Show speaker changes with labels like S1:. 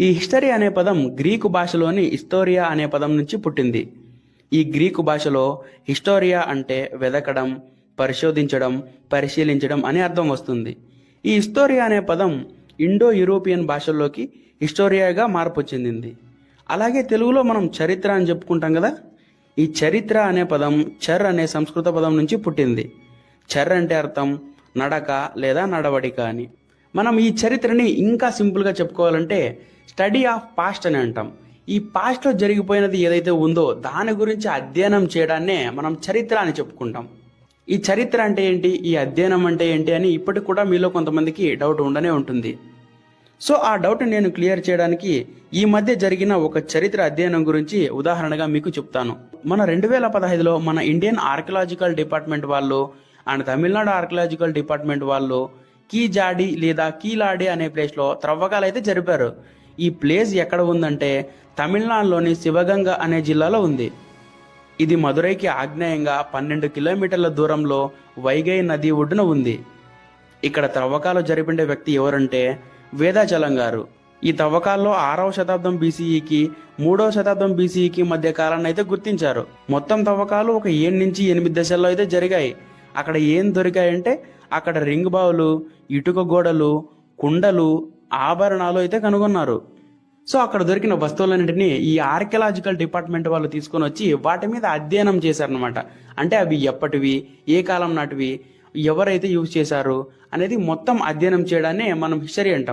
S1: ఈ హిస్టరీ అనే పదం గ్రీకు భాషలోని హిస్టోరియా అనే పదం నుంచి పుట్టింది. ఈ గ్రీకు భాషలో హిస్టోరియా అంటే వెదకడం పరిశోధించడం పరిశీలించడం అనే అర్థం వస్తుంది. ఈ హిస్టోరియా అనే పదం ఇండో యూరోపియన్ భాషల్లోకి హిస్టోరియాగా మార్పు చెందింది. అలాగే తెలుగులో మనం చరిత్ర అని చెప్పుకుంటాం కదా? ఈ చరిత్ర అనే పదం చర్ అనే సంస్కృత పదం నుంచి పుట్టింది. చర్ అంటే అర్థం నడక లేదా నడవడిక అని. మనం ఈ చరిత్రని ఇంకా సింపుల్గా చెప్పుకోవాలంటే స్టడీ ఆఫ్ పాస్ట్ అని అంటాం. ఈ పాస్ట్లో జరిగిపోయినది ఏదైతే ఉందో దాని గురించి అధ్యయనం చేయడాన్నే మనం చరిత్ర అని చెప్పుకుంటాం. ఈ చరిత్ర అంటే ఏంటి? ఈ అధ్యయనం అంటే ఏంటి అని ఇప్పటికి కూడా మీలో కొంతమందికి డౌట్ ఉండనే ఉంటుంది. సో ఆ డౌట్ నేను క్లియర్ చేయడానికి ఈ మధ్య జరిగిన ఒక చరిత్ర అధ్యయనం గురించి ఉదాహరణగా మీకు చెప్తాను. మన రెండు వేల పదహైదులో మన ఇండియన్ ఆర్కియలాజికల్ డిపార్ట్మెంట్ వాళ్ళు అండ్ తమిళనాడు ఆర్కియలాజికల్ డిపార్ట్మెంట్ వాళ్ళు కీజాడి లేదా కీలాడి అనే ప్లేస్లో త్రవ్వకాలు అయితే జరిపారు. ఈ ప్లేస్ ఎక్కడ ఉందంటే తమిళనాడులోని శివగంగ అనే జిల్లాలో ఉంది. ఇది మదురైకి ఆగ్నేయంగా పన్నెండు కిలోమీటర్ల దూరంలో వైగై నది ఒడ్డున ఉంది. ఇక్కడ తవ్వకాలు జరిపిండే వ్యక్తి ఎవరంటే వేదాచలం గారు. ఈ తవ్వకాల్లో ఆరవ శతాబ్దం బీసీఈకి మూడవ శతాబ్దం బీసీఈకి మధ్య కాలాన్ని అయితే గుర్తించారు. మొత్తం తవ్వకాలు ఒక ఏడు నుంచి ఎనిమిది దశల్లో అయితే జరిగాయి. అక్కడ ఏం దొరికాయంటే అక్కడ రింగ్ బావులు ఇటుక గోడలు కుండలు ఆభరణాలు అయితే కనుగొన్నారు. సో అక్కడ దొరికిన వస్తువులన్నింటినీ ఈ ఆర్కియలాజికల్ డిపార్ట్మెంట్ వాళ్ళు తీసుకొని వచ్చి వాటి మీద అధ్యయనం చేశారనమాట అంటే అవి ఎప్పటివి ఏ కాలం నాటివి ఎవరైతే యూజ్ చేశారు అనేది మొత్తం అధ్యయనం చేయడాన్ని మనం హిస్టరీ అంటాం.